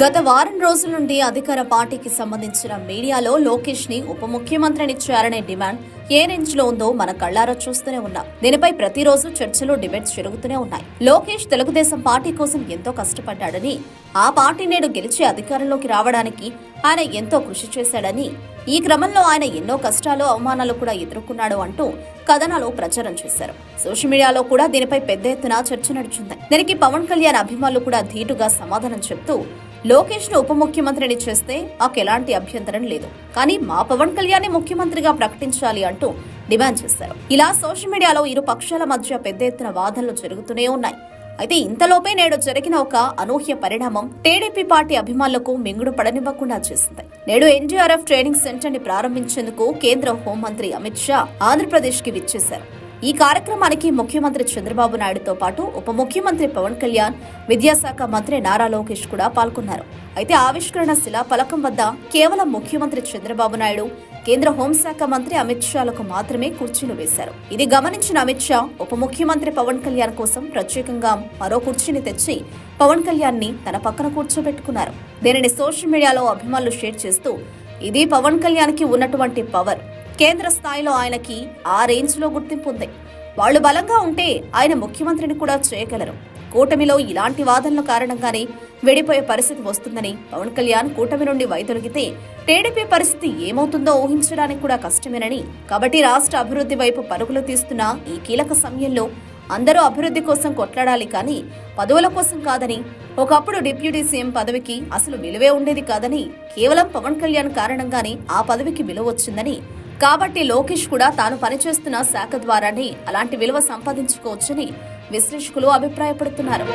గత వారం రోజుల నుండి అధికార పార్టీకి సంబంధించిన మీడియాలో లోకేష్ని ఉప ముఖ్యమంత్రిని చేయాలనే డిమాండ్ ఏ రేంజ్లో ఉందో మన కళ్ళారా చూస్తూనే ఉన్నాం. దీనిపై ప్రతిరోజు చర్చలు డిబేట్స్ జరుగుతూనే ఉన్నాయి. లోకేష్ తెలుగుదేశం పార్టీ కోసం ఎంతో కష్టపడ్డాడని ఆ పార్టీ నేడు గెలిచి అధికారంలోకి రావడానికి ఆయన ఎంతో కృషి చేశాడని ఈ క్రమంలో ఆయన ఎన్నో కష్టాలు అవమానాలు కూడా ఎదుర్కొన్నాడు అంటూ కథనాలు ప్రచారం చేశారు. సోషల్ మీడియాలో కూడా దీనిపై పెద్ద ఎత్తున చర్చ నడుచుంది. దీనికి పవన్ కళ్యాణ్ అభిమానులు కూడా ధీటుగా సమాధానం చెప్తూ లోకేష్ను ఉప ముఖ్యమంత్రిని చేస్తే మాకు ఎలాంటి అభ్యంతరం లేదు. కానీ మా పవన్ కళ్యాణ్ ముఖ్యమంత్రిగా ప్రకటించాలి అంటూ డిమాండ్ చేశారు. ఇలా సోషల్ మీడియాలో ఇరు పక్షాల మధ్య పెద్ద ఎత్తున వాదనలు జరుగుతూనే ఉన్నాయి. అయితే ఇంతలోపే నేడు జరిగిన ఒక అనూహ్య పరిణామం టీడీపీ పార్టీ అభిమానులకు మింగుడు పడనివ్వకుండా చేసింది. నేడు ఎన్డీఆర్ఎఫ్ ట్రైనింగ్ సెంటర్ని ప్రారంభించేందుకు కేంద్ర హోంమంత్రి అమిత్ షా ఆంధ్రప్రదేశ్కి విచ్చేశారు. ఈ కార్యక్రమానికి ముఖ్యమంత్రి చంద్రబాబు నాయుడుతో పాటు ఉప ముఖ్యమంత్రి పవన్ కళ్యాణ్ విద్యాశాఖ మంత్రి నారా లోకేష్ కూడా పాల్గొన్నారు. అయితే ఆవిష్కరణ శిలా ఫలకం వద్ద కేవలం ముఖ్యమంత్రి చంద్రబాబు నాయుడు కేంద్ర హోంశాఖ మంత్రి అమిత్ షాలకు మాత్రమే కుర్చీలు వేశారు. ఇది గమనించిన అమిత్ షా ఉప ముఖ్యమంత్రి పవన్ కళ్యాణ్ కోసం ప్రత్యేకంగా మరో కుర్చీని తెచ్చి పవన్ కళ్యాణ్ని తన పక్కన కూర్చోబెట్టుకున్నారు. దీనిని సోషల్ మీడియాలో అభిమానులు షేర్ చేస్తూ ఇది పవన్ కళ్యాణ్కి ఉన్నటువంటి పవర్. కేంద్ర స్థాయిలో ఆయనకి ఆ రేంజ్లో గుర్తింపు ఉంది. వాళ్ళు బలంగా ఉంటే ఆయన ముఖ్యమంత్రిని కూడా చేయగలరు. కూటమిలో ఇలాంటి వాదనల కారణంగానే వెడిపోయే పరిస్థితి వస్తుందని పవన్ కళ్యాణ్ కూటమి నుండి వైదొలిగితే టీడీపీ పరిస్థితి ఏమవుతుందో ఊహించడానికి కూడా కష్టమేనని. కాబట్టి రాష్ట్ర అభివృద్ధి వైపు పరుగులు తీస్తున్న ఈ కీలక సమయంలో అందరూ అభివృద్ధి కోసం కొట్లాడాలి కానీ పదవుల కోసం కాదని ఒకప్పుడు డిప్యూటీ సీఎం పదవికి అసలు విలువే ఉండేది కాదని కేవలం పవన్ కళ్యాణ్ కారణంగానే ఆ పదవికి విలువ వచ్చిందని కాబట్టి లోకేష్ కూడా తాను పనిచేస్తున్న శాఖ ద్వారానే అలాంటి విలువ సంపాదించుకోవచ్చని విశ్లేషకులు అభిప్రాయపడుతున్నారు.